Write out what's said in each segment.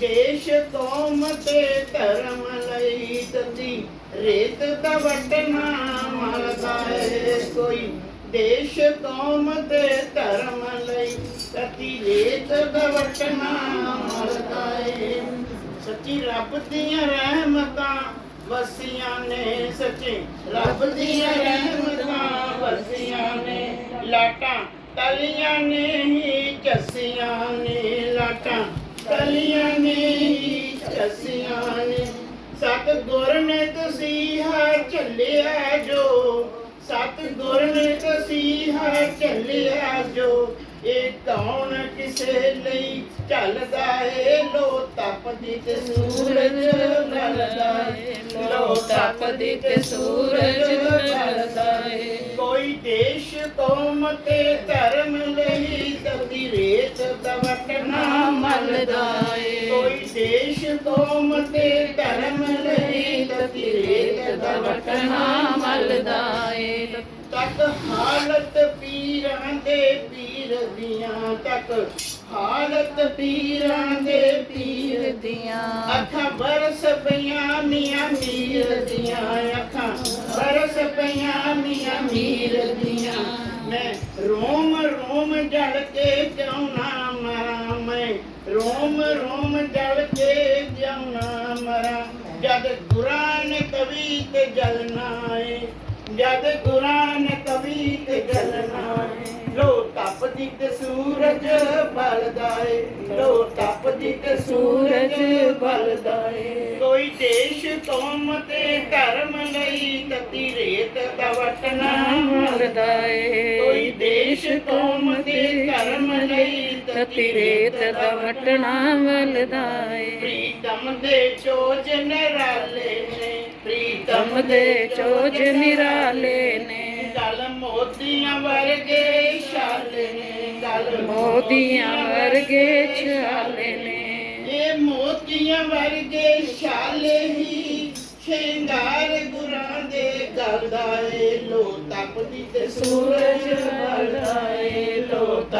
ਦੇਸ਼ ਕੌਮ ਤੇ ਧਰਮ ਲਈ ਤਤੀ ਰੇਤ ਦਾ ਵਟਨਾ ਮਲਦਾ ਏ ਕੋਈ। ਦੇਸ਼ ਕੌਮ ਤੇ ਧਰਮ ਲਈ ਤਤੀ ਰੇਤ ਦਾ ਵਟਨਾ ਮਲਦਾ ਏ ਸੱਚੀ ਰੱਬ ਦੀਆਂ ਰਹਿਮਤਾਂ ਵਸੀਆਂ ਨੇ ਸੱਚੇ। ਰੱਬ ਦੀਆਂ ਰਹਿਮਤਾਂ ਵਸੀਆਂ ਨੇ। ਲਾਟਾਂ ਤਲੀਆਂ ਨੇ ਹੀ ਚੱਸੀਆਂ ਨੇ ਲਾਟਾਂ। ਤਲੀਆਂ ਨੇ ਹੀ ਚੱਸੀਆਂ ਨੇ। ਸਤ ਗੁਰ ਨੇ ਤਸੀਹਾ ਚੱਲਿਆ ਜੋ ਸਤ ਗੁਰ ਨੇ ਤਸੀਹਾ ਚੱਲਿਆ ਜੋ। ਇਹ ਕੌਣ ਕਿਸੇ ਲਈ ਚੱਲਦਾ ਏ? ਲੋ ਤਪਦੀ ਤੇ ਸੂਰਜ ਢਲਦਾ ਏ। ਲੋ ਤਪਦੀ ਤੇ ਸੂਰਜ ਢਲਦਾ ਏ। ਕੋਈ ਦੇਸ਼ ਕੌਮ ਤੇ ਧਰਮ ਲਈ ਤਪਦੀ ਰੇਤ ਦਾ ਵਟਣਾ ਕੋਈ ਦੇਸ਼ ਕੌਮ ਤੇ ਧਰਮ ਲਈ ਤਪਦੀ ਰੇਤ ਦਾ ਤੱਕ ਹਾਲਤ ਪੀਰਾਂ ਦੇ ਪੀਰ ਦੀਆਂ, ਤੱਕ ਹਾਲਤ ਪੀਰਾਂ ਦੇ ਪੀਰ ਦੀਆਂ। ਅੱਖਾਂ ਬਰਸ ਪਈਆਂ ਮੀਆਂ ਮੀਰ ਦੀਆਂ, ਅੱਖਾਂ जद कुरान कवित जलनाए जद कुरान कवित जलनाए लो तप दित सूरज बलदाए लो तप दित सूरज बलदाए कोई देश तो कौम ते धर्म लई, तती रेत तवट ना मरदाए कोई देश तो कौम ते ਤਤੀ ਰੇਤ ਦਾ ਵਟਨਾ ਮਲਦਾ ਏ ਕੋਈ ਦੇਸ਼ ਕੌਮ ਤੇ ਧਰਮ ਲਈ ਤਤੀ ਰੇਤ ਦਾ ਵਟਣਾ ਮਲਦਾ ਏ ਪ੍ਰੀਤਮ ਦੇ ਚੋਜ ਨਰਾਲੇ ਨੇ ਪ੍ਰੀਤਮ ਤਮ ਦੇ ਚੋਜ ਨਿਰਾਲੇ ਨੇ ਗਲ ਮੋਤੀਆਂ ਵਰਗੇ ਛਾਲੇ ਨੇ ਗਲ ਮੋਦੀਆਂ ਵਰਗੇ ਛਾਲੇ ਨੇ ਇਹ ਮੋਤੀਆਂ ਵਰਗੇ ਛਾਲੇ ਹੀ ਸ਼ਿੰਗਾਰ ਗੁਰਾਂ ਦੇ ਗਲ ਦਾ ਏ ਲੋ ਤਪਦੀ ਤੇ ਸੂਰਜ ਬਲਦਾ ਏ ਲੋ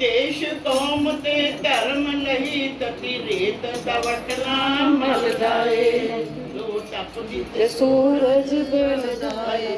ਦੇਸ਼ ਕੌਮ ਤੇ ਧਰਮ ਨਹੀਂ ਤਤੀ ਰੇਤ ਤਵਟਲਾ ਮਲਦਾ ਏ ਲੋ ਟੱਪ ਦੀ ਤੇ ਸੂਰਜ ਬਿਲਦਾ ਏ